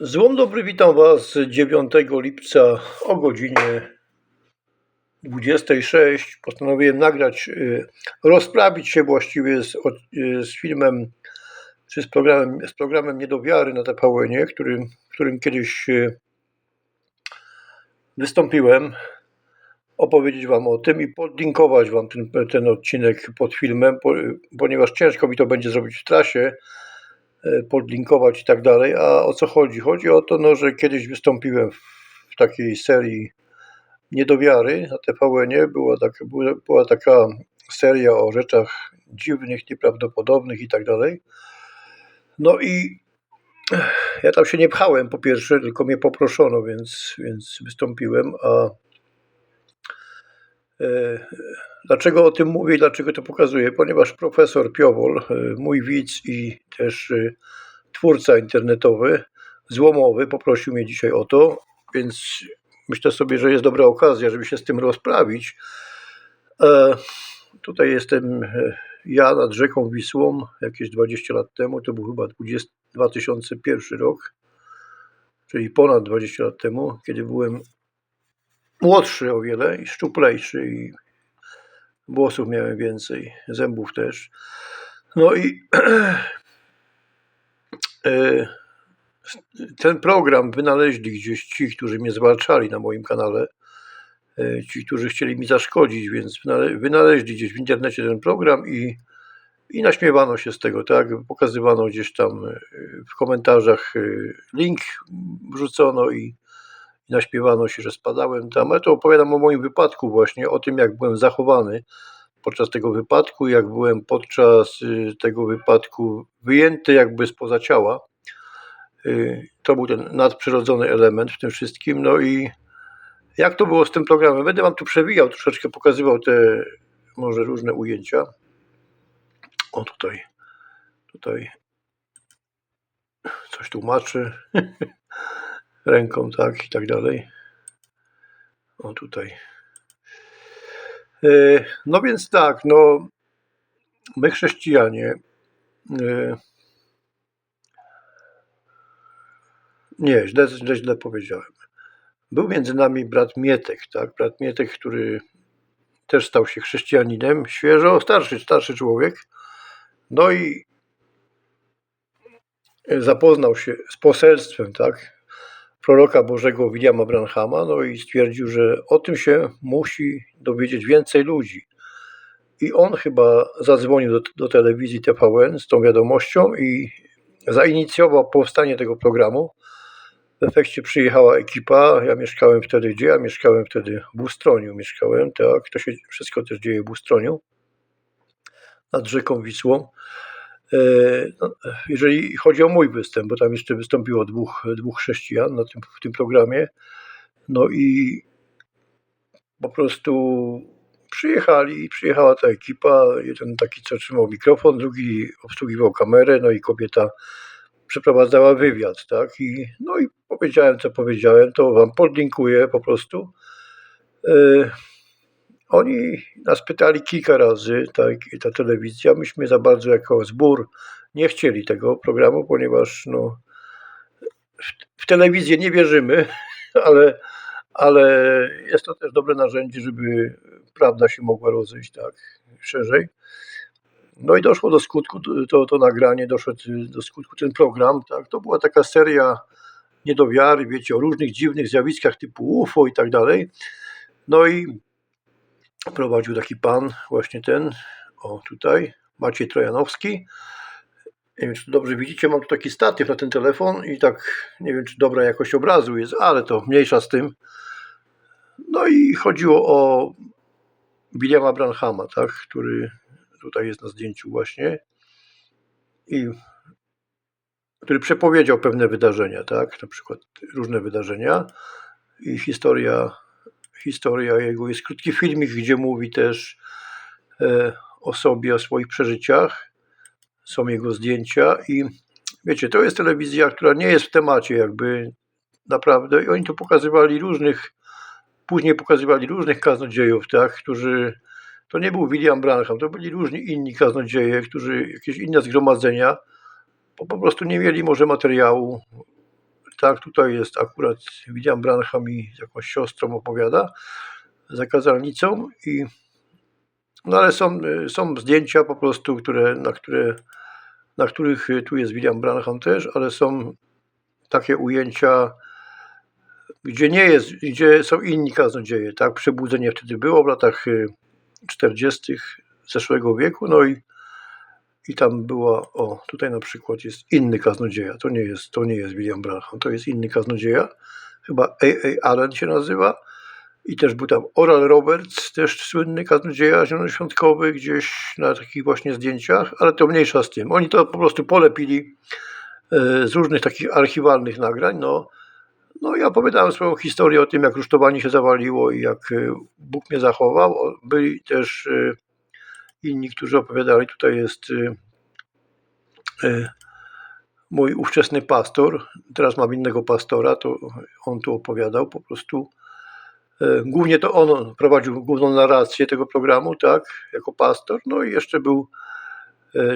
Złom dobry, witam Was 9 lipca o godzinie 26. Postanowiłem nagrać, y, rozprawić się właściwie z, y, z filmem, czy z programem, z programem Niedowiary na TVN, którym, którym kiedyś y, wystąpiłem. Opowiedzieć Wam o tym i podlinkować Wam ten, ten odcinek pod filmem, po, ponieważ ciężko mi to będzie zrobić w trasie podlinkować i tak dalej. A o co chodzi? Chodzi o to, no, że kiedyś wystąpiłem w takiej serii Niedowiary na TVN. Była, tak, była, taka seria o rzeczach dziwnych, nieprawdopodobnych i tak dalej. No i ja tam się nie pchałem po pierwsze, tylko mnie poproszono, więc, więc wystąpiłem. A e, Dlaczego o tym mówię i dlaczego to pokazuję? Ponieważ profesor Piowol, e, mój widz i też e, twórca internetowy, złomowy, poprosił mnie dzisiaj o to, więc myślę sobie, że jest dobra okazja, żeby się z tym rozprawić. E, Tutaj jestem e, ja nad rzeką Wisłą jakieś 20 lat temu, to był chyba 20, 2001 rok, czyli ponad 20 lat temu, kiedy byłem młodszy o wiele szczuplejszy i włosów miałem więcej, zębów też. No i e, ten program wynaleźli gdzieś ci, którzy mnie zwalczali na moim kanale, e, ci, którzy chcieli mi zaszkodzić, więc wynale- wynaleźli gdzieś w internecie ten program i, i naśmiewano się z tego, tak? Pokazywano gdzieś tam e, w komentarzach link wrzucono i, i naśmiewano się, że spadałem tam. Ja to opowiadam o moim wypadku właśnie, o tym jak byłem zachowany podczas tego wypadku, jak byłem podczas y, tego wypadku wyjęty jakby spoza ciała. Y, To był ten nadprzyrodzony element w tym wszystkim. No i jak to było z tym programem? Będę Wam tu przewijał, troszeczkę pokazywał te może różne ujęcia. O tutaj, tutaj coś tłumaczy ręką, tak i tak dalej. O tutaj. E, No więc tak, no my chrześcijanie e, nie, źle, źle, źle powiedziałem. Był między nami brat Mietek, tak, brat Mietek, który też stał się chrześcijaninem, świeżo, starszy, starszy człowiek. No i zapoznał się z poselstwem, tak, proroka Bożego Williama Branhama, no i stwierdził, że o tym się musi dowiedzieć więcej ludzi. I on chyba zadzwonił do, do telewizji TVN z tą wiadomością i zainicjował powstanie tego programu. W efekcie przyjechała ekipa. Ja mieszkałem wtedy gdzie? Ja mieszkałem wtedy w Ustroniu. Mieszkałem, tak. To się wszystko też dzieje w Ustroniu. Nad rzeką Wisłą. E, no, Jeżeli chodzi o mój występ, bo tam jeszcze wystąpiło dwóch, dwóch chrześcijan na tym, w tym programie. No i po prostu przyjechali, przyjechała ta ekipa, jeden taki co trzymał mikrofon, drugi obsługiwał kamerę, no i kobieta przeprowadzała wywiad, tak, i no i powiedziałem co powiedziałem, to wam podlinkuję po prostu. Oni nas pytali kilka razy, tak, i ta telewizja, myśmy za bardzo jako zbór nie chcieli tego programu, ponieważ no, w, w telewizję nie wierzymy, ale, ale jest to też dobre narzędzie, żeby prawda się mogła rozejść tak szerzej. No i doszło do skutku to, to nagranie, doszło do skutku ten program, tak, to była taka seria niedowiary, wiecie, o różnych dziwnych zjawiskach typu UFO i tak dalej. No i prowadził taki pan, właśnie ten, o tutaj, Maciej Trojanowski. Nie wiem, czy dobrze widzicie, mam tu taki statyw na ten telefon i tak nie wiem, czy dobra jakość obrazu jest, ale to mniejsza z tym. No i chodziło o Williama Branhama, tak, który tutaj jest na zdjęciu właśnie i który przepowiedział pewne wydarzenia, tak, na przykład różne wydarzenia i historia, historia jego. Jest krótki filmik, gdzie mówi też e, o sobie, o swoich przeżyciach, są jego zdjęcia i wiecie, to jest telewizja, która nie jest w temacie jakby naprawdę. I oni tu pokazywali różnych, później pokazywali różnych kaznodziejów, tak, którzy, to nie był William Branham, to byli różni inni kaznodzieje, którzy, jakieś inne zgromadzenia, bo po prostu nie mieli może materiału tak, tutaj jest akurat William Branham i z jakąś siostrą opowiada za kazalnicą i no ale są, są zdjęcia po prostu, które, na, które, na których y, tu jest William Branham też, ale są takie ujęcia, gdzie nie jest, gdzie są inni kaznodzieje, tak? Przebudzenie wtedy było w latach 40. zeszłego wieku, no i, i tam była, o, tutaj na przykład jest inny kaznodzieja, to nie jest, to nie jest William Branham, to jest inny kaznodzieja, chyba A.A. Allen się nazywa, i też był tam Oral Roberts, też słynny kaznodzieja zielonoświątkowy, gdzieś na takich właśnie zdjęciach, ale to mniejsza z tym. Oni to po prostu polepili e, z różnych takich archiwalnych nagrań. No, no i opowiadałem swoją historię o tym, jak rusztowanie się zawaliło i jak e, Bóg mnie zachował. Byli też e, inni, którzy opowiadali. Tutaj jest mój ówczesny pastor, teraz mam innego pastora, to on tu opowiadał po prostu E, głównie to on prowadził główną narrację tego programu, tak, jako pastor. No i jeszcze był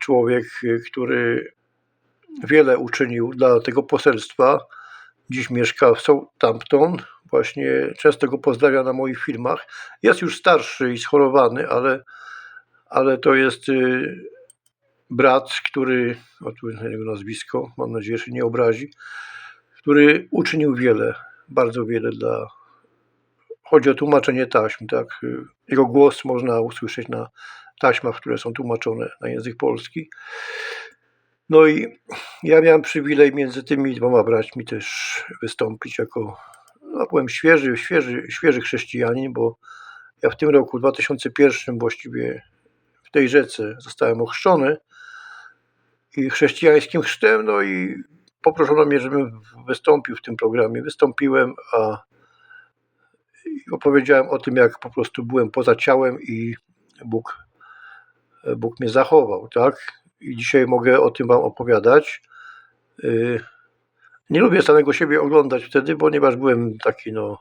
człowiek, który wiele uczynił dla tego poselstwa. Dziś mieszka w Southampton. Właśnie często go pozdrawia na moich filmach. Jest już starszy i schorowany, ale, ale to jest y, brat, który, o tu jest jego nazwisko, mam nadzieję, że nie obrazi, który uczynił wiele, bardzo wiele dla chodzi o tłumaczenie taśm, tak? Jego głos można usłyszeć na taśmach, które są tłumaczone na język polski. No i ja miałem przywilej między tymi dwoma braćmi też wystąpić jako, no byłem świeży, świeży, świeży chrześcijanin, bo ja w tym roku, 2001 właściwie tej rzece zostałem ochrzczony i chrześcijańskim chrztem, no i poproszono mnie, żebym wystąpił w tym programie. Wystąpiłem, a opowiedziałem o tym, jak po prostu byłem poza ciałem i Bóg, Bóg mnie zachował, tak? I dzisiaj mogę o tym Wam opowiadać. Y, nie lubię samego siebie oglądać wtedy, ponieważ byłem taki, no,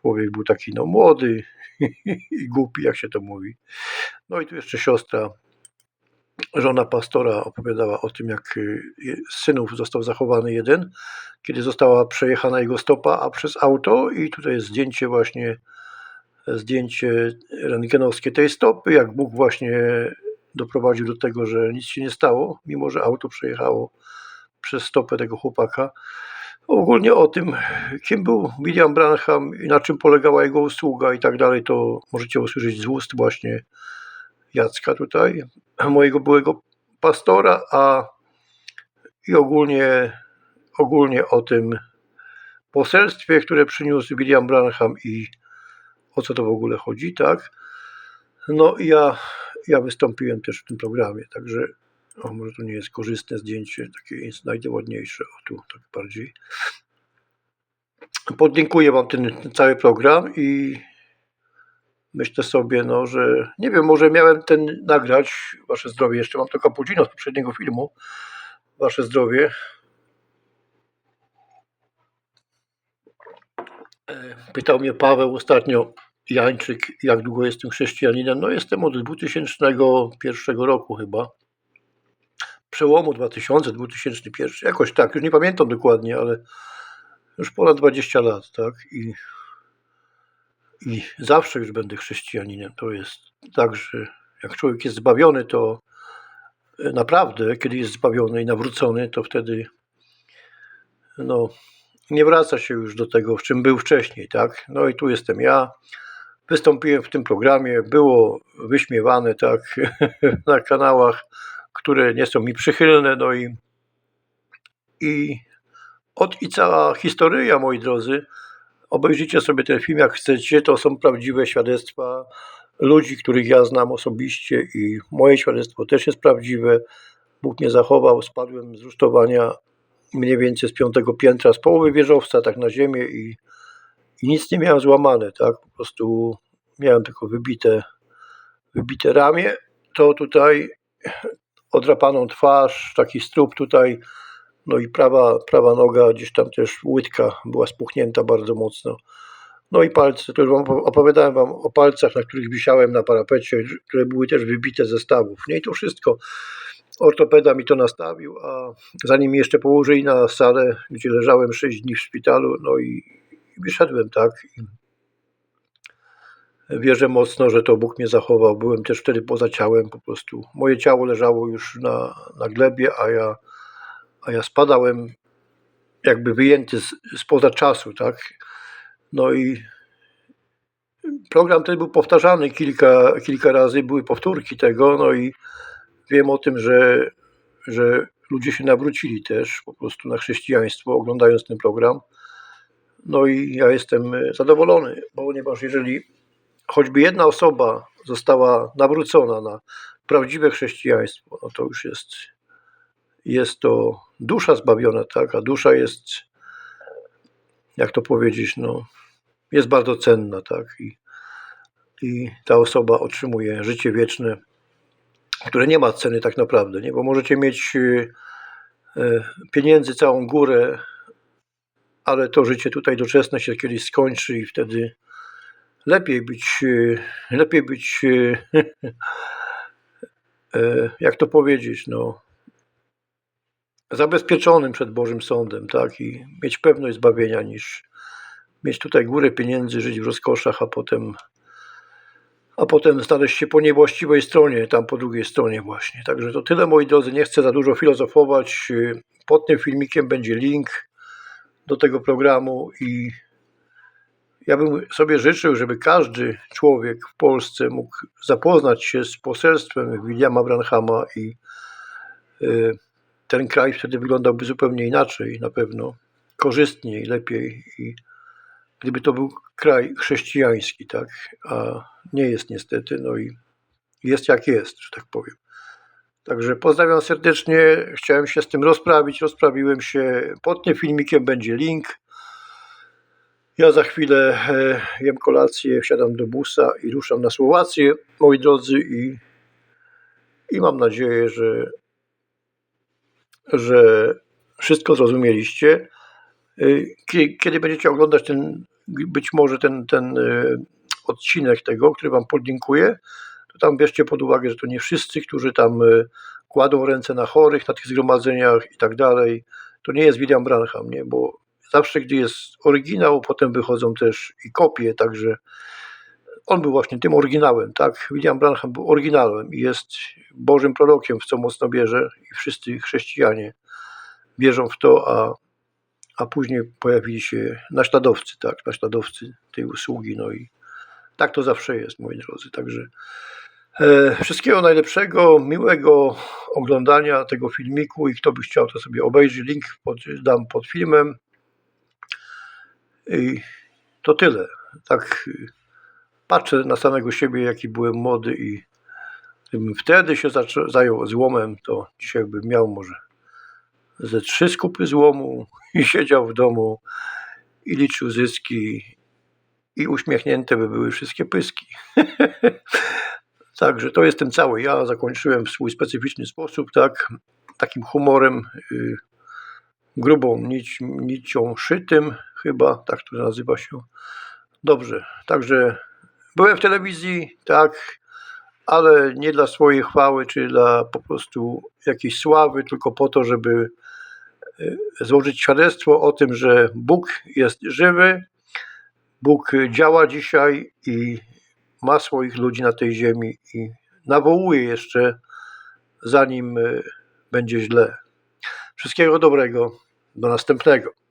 człowiek był taki, no, młody i głupi, jak się to mówi. No i tu jeszcze siostra, żona pastora opowiadała o tym, jak y, synów został zachowany jeden, kiedy została przejechana jego stopa a przez auto i tutaj jest zdjęcie właśnie, zdjęcie rentgenowskie tej stopy, jak Bóg właśnie doprowadził do tego, że nic się nie stało, mimo że auto przejechało przez stopę tego chłopaka. Ogólnie o tym, kim był William Branham i na czym polegała jego usługa i tak dalej, to możecie usłyszeć z ust właśnie Jacka tutaj, mojego byłego pastora, a i ogólnie ogólnie o tym poselstwie, które przyniósł William Branham i o co to w ogóle chodzi, tak? No i ja, ja wystąpiłem też w tym programie, także o, może to nie jest korzystne zdjęcie, takie najładniejsze, o tu tak bardziej. Podlinkuję Wam ten, ten cały program i myślę sobie, no, że nie wiem, może miałem ten nagrać, Wasze zdrowie, jeszcze mam to cappuccino z poprzedniego filmu, Wasze zdrowie, E, pytał mnie Paweł ostatnio, Jańczyk, jak długo jestem chrześcijaninem. No jestem od 2001 roku chyba. Przełomu 2000-2001, jakoś tak, już nie pamiętam dokładnie, ale już ponad 20 lat, tak? I, i zawsze już będę chrześcijaninem. To jest tak, że jak człowiek jest zbawiony, to naprawdę, kiedy jest zbawiony i nawrócony, to wtedy no, nie wraca się już do tego, w czym był wcześniej, tak? No i tu jestem ja. Wystąpiłem w tym programie, było wyśmiewane, tak, na kanałach, które nie są mi przychylne, no i, i od i cała historia, moi drodzy. Obejrzyjcie sobie ten film, jak chcecie. To są prawdziwe świadectwa ludzi, których ja znam osobiście i moje świadectwo też jest prawdziwe. Bóg mnie zachował, spadłem z rusztowania mniej więcej z piątego piętra, z połowy wieżowca, tak na ziemię i, i nic nie miałem złamane, tak, po prostu miałem tylko wybite, wybite ramię, to tutaj odrapaną twarz, taki strób tutaj, no i prawa, prawa noga, gdzieś tam też łydka była spuchnięta bardzo mocno. No i palce, to już wam opowiadałem wam o palcach, na których wisiałem na parapecie, które były też wybite ze stawów. Nie i to wszystko. ortopeda mi to nastawił, a zanim jeszcze położyli na salę, gdzie leżałem 6 dni w szpitalu, no i, i wyszedłem, tak. Wierzę mocno, że to Bóg mnie zachował. Byłem też wtedy poza ciałem po prostu. Moje ciało leżało już na, na glebie, a ja, a ja spadałem jakby wyjęty z, spoza czasu, tak. No i program ten był powtarzany kilka, kilka razy, były powtórki tego, no i wiem o tym, że, że ludzie się nawrócili też po prostu na chrześcijaństwo, oglądając ten program. No i ja jestem zadowolony, ponieważ jeżeli choćby jedna osoba została nawrócona na prawdziwe chrześcijaństwo, no to już jest, jest to dusza zbawiona, tak? A dusza jest, jak to powiedzieć, no, jest bardzo cenna, tak? I, i ta osoba otrzymuje życie wieczne, które nie ma ceny tak naprawdę, nie? Bo możecie mieć e, e, pieniędzy całą górę, ale to życie tutaj doczesne się kiedyś skończy i wtedy lepiej być, e, lepiej być, e, e, jak to powiedzieć, no, zabezpieczonym przed Bożym Sądem, tak, i mieć pewność zbawienia, niż mieć tutaj górę pieniędzy, żyć w rozkoszach, a potem, a potem znaleźć się po niewłaściwej stronie, tam po drugiej stronie właśnie. Także to tyle, moi drodzy, nie chcę za dużo filozofować. Pod tym filmikiem będzie link do tego programu i ja bym sobie życzył, żeby każdy człowiek w Polsce mógł zapoznać się z poselstwem Williama Branhama i y, ten kraj wtedy wyglądałby zupełnie inaczej, na pewno korzystniej, lepiej i gdyby to był kraj chrześcijański, tak, a nie jest niestety, no i jest jak jest, że tak powiem. Także pozdrawiam serdecznie, chciałem się z tym rozprawić, rozprawiłem się, pod tym filmikiem będzie link. Ja za chwilę e, jem kolację, wsiadam do busa i ruszam na Słowację, moi drodzy, i, i mam nadzieję, że, że wszystko zrozumieliście. Kie- Kiedy będziecie oglądać ten, być może ten, ten y, odcinek tego, który Wam podlinkuję, to tam bierzcie pod uwagę, że to nie wszyscy, którzy tam kładą ręce na chorych, na tych zgromadzeniach i tak dalej, to nie jest William Branham, nie? bo zawsze, gdy jest oryginał, potem wychodzą też i kopie, także on był właśnie tym oryginałem, tak? William Branham był oryginałem i jest Bożym prorokiem, w co mocno bierze i wszyscy chrześcijanie wierzą w to, a, a później pojawili się naśladowcy, tak? Naśladowcy tej usługi, no i tak to zawsze jest, moi drodzy, także e, wszystkiego najlepszego, miłego oglądania tego filmiku i kto by chciał, to sobie obejrzy, link pod, dam pod filmem to tyle, tak patrzę na samego siebie, jaki byłem młody i gdybym wtedy się zajął złomem, to dzisiaj bym miał może ze trzy skupy złomu i siedział w domu i liczył zyski i uśmiechnięte by były wszystkie pyski. Także to jestem cały ja, zakończyłem w swój specyficzny sposób, tak, takim humorem, y, grubą nić, nicią szytym chyba, tak to nazywa się. Dobrze, także byłem w telewizji, tak, ale nie dla swojej chwały, czy dla po prostu jakiejś sławy, tylko po to, żeby y, złożyć świadectwo o tym, że Bóg jest żywy, Bóg działa dzisiaj i ma swoich ludzi na tej ziemi i nawołuje jeszcze, zanim y, będzie źle. Wszystkiego dobrego, do następnego.